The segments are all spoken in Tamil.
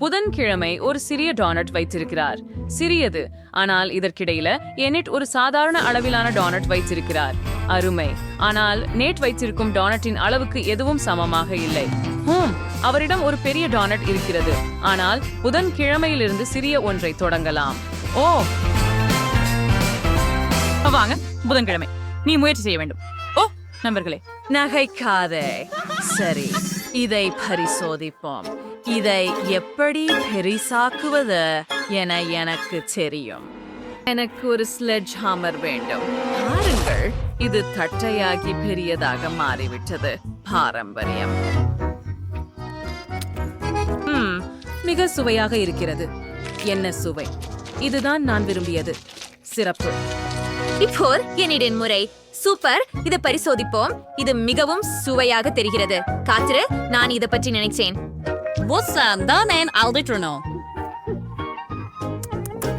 புதன்கிழமை ஒரு சிறிய டோனட் வைத்திருக்கிறார். சிறியது ஆனால் இதற்கிடையில எனிட் ஒரு சாதாரண அளவிலான டானட் வைத்திருக்கிறார். அருமை. ஆனால் நேட் வைத்திருக்கும் டோனட்டின் அளவுக்கு எதுவும் சமமாக இல்லை. ஹூம் அவரிடம் ஒரு பெரிய டோனட் இருக்கிறது. ஆனால் புதன்கிழமையிலிருந்து சிறிய ஒன்றை தொடங்கலாம். ஓ! வாங்க புதன்கிழமை. நீ முயற்சி செய்ய வேண்டும். ஓ நண்பர்களே. நகைக்காதே. சரி இதை பரிசோதிப்போம். இதை எப்படி பெரிசாக்குவது என எனக்கு தெரியும். எனக்கு ஒரு ஸ்லெட்ஜ் ஹாமர் வேண்டும். பாருங்கள் இது தட்டையாகி பெரியதாக மாறிவிட்டது. பாரம்பரியம். மிக சுவையாக இருக்கிறது. என்ன சுவை? இதுதான் நான் விரும்பியது. சிறப்பு. இப்போ என்னிடம் முறை. சூப்பர். இத பரிசோதிப்போம். இது மிகவும் சுவையாக தெரிகிறது. காத்திரு நான் இத பற்றி நினைச்சேன்.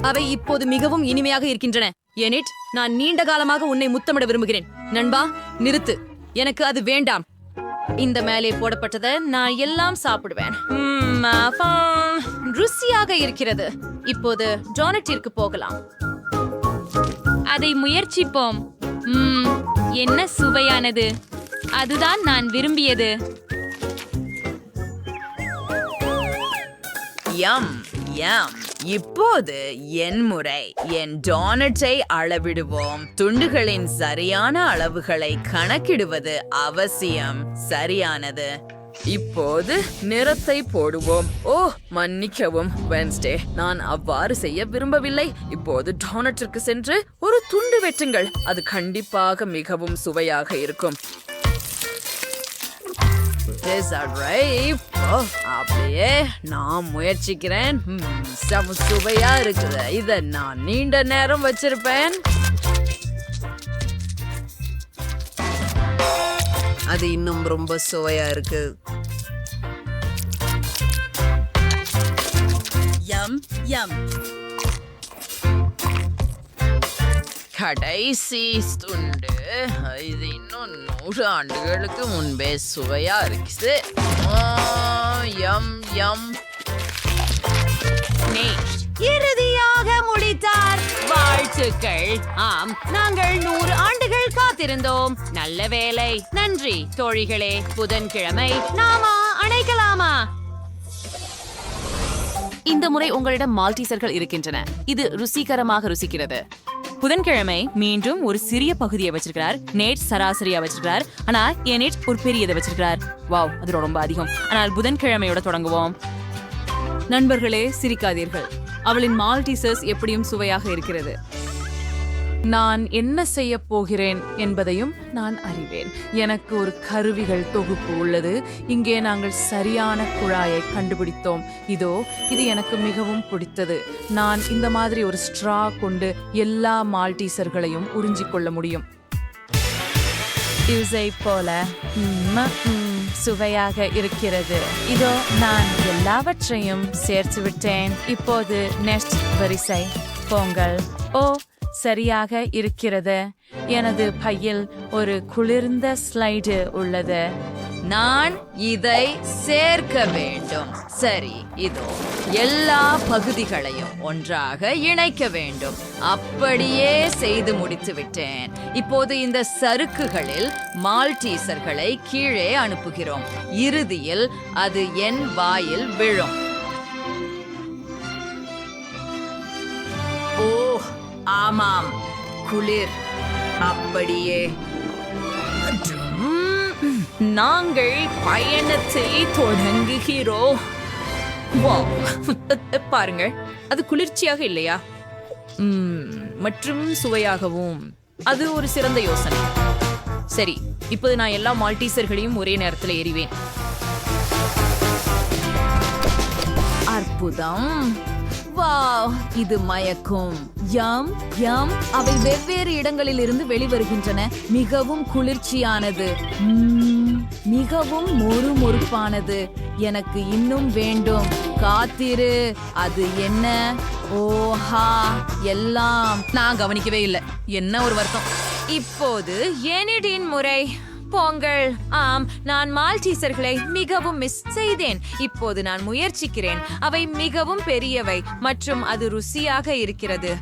அவை இப்போது மிகவும் இனிமையாக இருக்கின்றன. எனிட் நான் நீண்ட காலமாக உன்னை முத்தமிட விரும்புகிறேன். நண்பா நிறுத்து. எனக்கு அது வேண்டாம். இந்த மேலே போடப்பட்டதை நான் எல்லாம் சாப்பிடுவேன். ருசியாக இருக்கிறது. இப்போது டோனட்டிற்கு போகலாம். அதை முயற்சிப்போம். என்ன சுவையானது. அதுதான் நான் விரும்பியது. யம் யம் இப்போது என் முறை. என் டோனட்டை அளவிடுவோம். துண்டுகளின் சரியான அளவுகளை கணக்கிடுவது அவசியம். சரியானது. இப்போது நிறத்தை போடுவோம். ஓ மன்னிக்கவும். வென்ஸ்டே நான் அவ்வாறு செய்ய விரும்பவில்லை. இப்போது டோனட்டிற்கு சென்று ஒரு துண்டு வெட்டுங்கள். அது கண்டிப்பாக மிகவும் சுவையாக இருக்கும். That right? ஓ, அப்படியே நான் முயற்சிக்கிறேன். ம், செம சுவையா இருக்குது. இத நான் நீண்ட நேரம் வச்சிருப்பேன். அது இன்னும் ரொம்ப சுவையா இருக்கு. யம் யம் கடைசி துண்டு இது இன்னும் நூறு ஆண்டுகளுக்கு முன்பே சுவையா இருக்குது யம் யம். இறுதியாக முடித்தார். வாழ்த்துக்கள். ஆம் நாங்கள் நூறு ஆண்டுகள் காத்திருந்தோம். நல்ல வேலை நன்றி தோழிகளே. புதன்கிழமை நாமா அணைக்கலாமா? இந்த முறை உங்களிடம் மால்டீசர்கள் இருக்கின்றன. இது ருசிகரமாக ருசிக்கிறது. புதன்கிழமை மீண்டும் ஒரு சிறிய பகுதியை வச்சிருக்கிறார். நேட் சராசரியா வச்சிருக்கிறார். ஆனா என் ஒரு பெரியதை வச்சிருக்கிறார். வாவ் அது ரொம்ப அதிகம். ஆனால் புதன்கிழமையோட தொடங்குவோம். நண்பர்களே சிரிக்காதீர்கள். அவளின் மால்டீசர்ஸ் எப்படியும் சுவையாக இருக்கிறது. நான் என்ன செய்ய போகிறேன் என்பதையும் நான் அறிவேன். எனக்கு ஒரு கருவிகள் தொகுப்பு உள்ளது. இங்கே நாங்கள் சரியான குழாயை கண்டுபிடித்தோம். இதோ இது எனக்கு மிகவும் பிடித்தது. நான் இந்த மாதிரி ஒரு ஸ்ட்ரா கொண்டு எல்லா மால்டீசர்களையும் உறிஞ்சிக் கொள்ள முடியும். இசை போல சுவையாக இருக்கிறது. இதோ நான் எல்லாவற்றையும் சேர்த்து விட்டேன். இப்போது நெக்ஸ்ட் வரிசை. பொங்கல் ஓ சரியாக இருக்கிறது. எனது பையில் ஒரு குளிர்ந்த ஸ்லைடு உள்ளது. நான் இதை சேர்க்க வேண்டும். சரி இதோ. எல்லா பகுதிகளையும் ஒன்றாக இணைக்க வேண்டும். அப்படியே செய்து முடித்து விட்டேன். இப்போது இந்த சறுக்குகளில் மால்டீசர்களை கீழே அனுப்புகிறோம். இறுதியில் அது என் வாயில் விழும். ஆமாம். குளிர். அப்படியே. நாங்கள் பயணத்தை தொடங்குகிறோம். பாருங்க பாருங்கள் அது குளிர்ச்சியாக இல்லையா? மற்றும் சுவையாகவும். அது ஒரு சிறந்த யோசனை. சரி இப்போது நான் எல்லா மால்டீசர்களையும் ஒரே நேரத்தில் எறிவேன் அற்புதம். வாவ் இது மயக்கும். Yum yum. அவை வெவ்வேறு இடங்களில் இருந்து வெளிவருகின்றன. மிகவும் குளிர்ச்சியானது. மிகவும் மொறுமொறுப்பானது. எனக்கு இன்னும் வேண்டும். காத்திரு. அது என்ன? ஓஹா எல்லாம். நான் கவனிக்கவே இல்லை. என்ன ஒரு வருத்தம். இப்போது எனிடின் முறை. போங்கள். ஆம் நான் மால்டீசர்களை மிகவும் மிஸ் செய்தேன். இப்போது நான் முயற்சிக்கிறேன். அவை மிகவும் பெரியவை மற்றும் அது ருசியாக இருக்கிறது.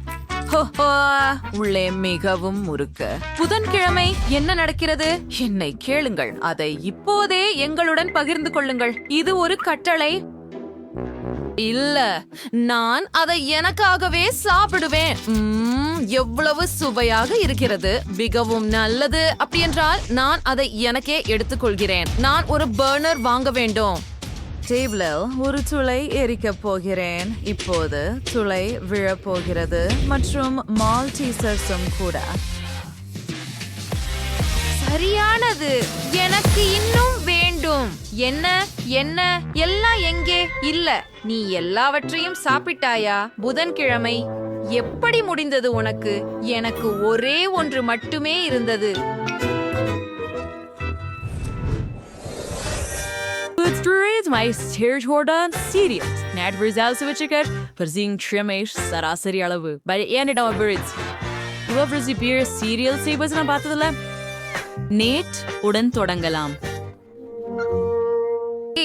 ஹோஹோ, உள்ளே மிகவும் முறுக்கு. புதன்கிழமை என்ன நடக்கிறது? என்னை கேளுங்கள். அதை இப்போதே எங்களுடன் பகிர்ந்து கொள்ளுங்கள். இது ஒரு கட்டளை. இல்ல நான் அதை எனக்காகவே சாப்பிடுவேன். எவ்வளவு சுவையாக இருக்கிறது. மிகவும் நல்லது. அப்படி என்றால் நான் அதை எனக்கே எடுத்துக்கொள்கிறேன். நான் ஒரு பர்னர் வாங்க வேண்டும். டேபிளில் ஒரு துளை எரிக்க போகிறேன். இப்போது துளை விழப்போகிறது மற்றும் மால்டீசர்ஸும் கூட. சரியானது. எனக்கு இன்னும் வேண்டும். என்ன? என்ன? எல்லாம் எங்கே? இல்ல. நீ எல்லாவற்றையும் சாப்பிட்டாயா? புதன்கிழமை. எப்படி முடிந்தது உனக்கு? எனக்கு ஒரே ஒன்று மட்டுமே இருந்தது. Utsprits my Jordan serious. Nat Brzalsovicikar, Perzing Trimesh, சராசரி அளவு பட் ஏனிடம் birds. Whoever's beer serial sabers நான் பார்த்ததில்ல நேட் உடன் தொடங்கலாம்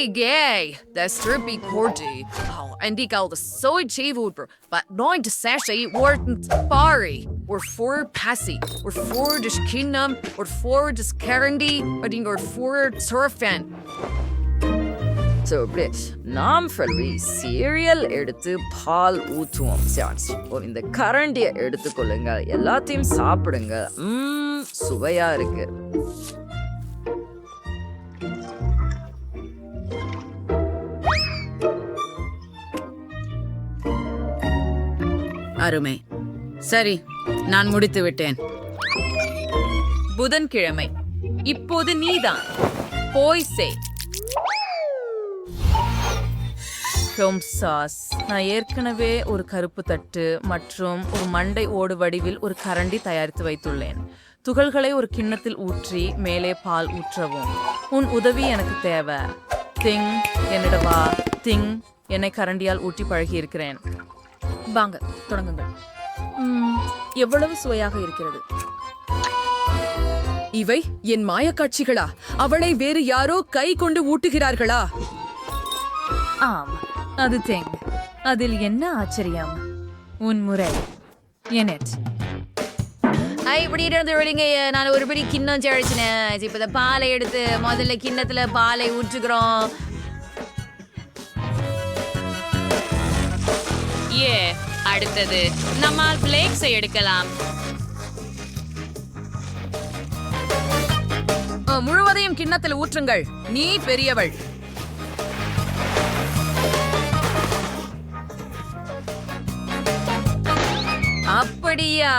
Gay, det strupi korti. Oh, en die kalde soy cheevoer. But nooit to sashay wordt pari. Or for passy. Or for de kinam. Or for de skerandi. Or ding or for turfan. So, bitch, நாம் ஃபல்வி சீரியல் எடுத்து பால் ஊற்றுவோம் சான்ஸ் ஓ இந்த கரண்டியை எடுத்துக்கொள்ளுங்க எல்லாத்தையும் சாப்பிடுங்க ம் சுவையா அருமை. சரி நான் முடித்து விட்டேன். புதன்கிழமை. இப்போது நீதான். போய் சே. சாஸ் நான் ஏற்கனவே ஒரு கருப்பு தட்டு மற்றும் ஒரு மண்டை ஓடு வடிவில் ஒரு கரண்டி தயாரித்து வைத்துள்ளேன். துகள்களை ஒரு கிண்ணத்தில் ஊற்றி மேலே பால் ஊற்றவும். உன் உதவி எனக்கு தேவை. திங் என்னிட வா திங் என்னை கரண்டியால் ஊட்டி பழகியிருக்கிறேன். வாங்க தொடங்குங்கள். எவ்வளவு சுவையாக இருக்கிறது? இவை என் மாயக்காட்சிகளா? அவளை வேறு யாரோ கை கொண்டு ஊட்டுகிறார்களா? ஆம் அது தெங் அதில் என்ன ஆச்சரியம்? உன் முறை. எனட். ஐ இப்படி இருந்து விடுங்க நான் ஒருபடி கிண்ணம் செழிச்சினேன். இப்போ இந்த பாலை எடுத்து முதல்ல கிண்ணத்துல பாலை ஊற்றுக்கிறோம் ஏ அடுத்தது. நம்மால் பிளேக்ஸை எடுக்கலாம். முழுவதையும் கிண்ணத்தில் ஊற்றுங்கள். நீ பெரியவள். அப்படியா?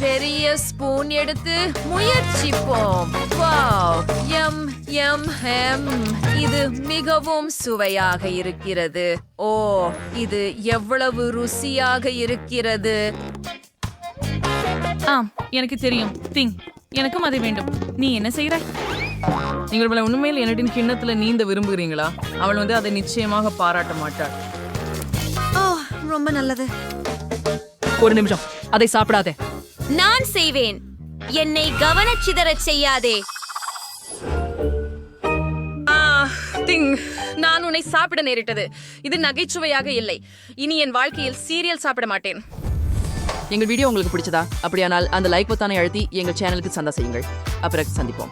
பெரிய ஸ்பூன் எடுத்து முயற்சிப்போம். வாவ் எம் எம் ஹெம் இது மிகவும் சுவையாக இருக்கிறது. ஓ இது எவ்வளவு ருசியாக இருக்கிறது? ஆம் எனக்கு தெரியும். திங் எனக்கும் அதை வேண்டும். நீ என்ன செய்கிறாய்? நீங்கள் இவளை உண்மையில் என்னின் கிண்ணத்துல நீந்த விரும்புகிறீங்களா? அவள் வந்து அதை நிச்சயமாக பாராட்ட மாட்டாள். ஓ ரொம்ப நல்லது. ஒரு நிமிஷம். அதை சாப்பிடாதே. நான் செய்வேன். என்னை கவனச்சிதறச் செய்யாதே. திங் நான் உன்னை சாப்பிட நேரிட்டது. இது நகைச்சுவையாக இல்லை. இனி என் வாழ்க்கையில் சீரியல் சாப்பிட மாட்டேன். எங்கள் வீடியோ உங்களுக்கு பிடிச்சதா? அப்படியானால் அந்த லைக் பொத்தானை அழுத்தி எங்கள் சேனலுக்கு சந்தா செய்யுங்கள். அப்புறம் சந்திப்போம்.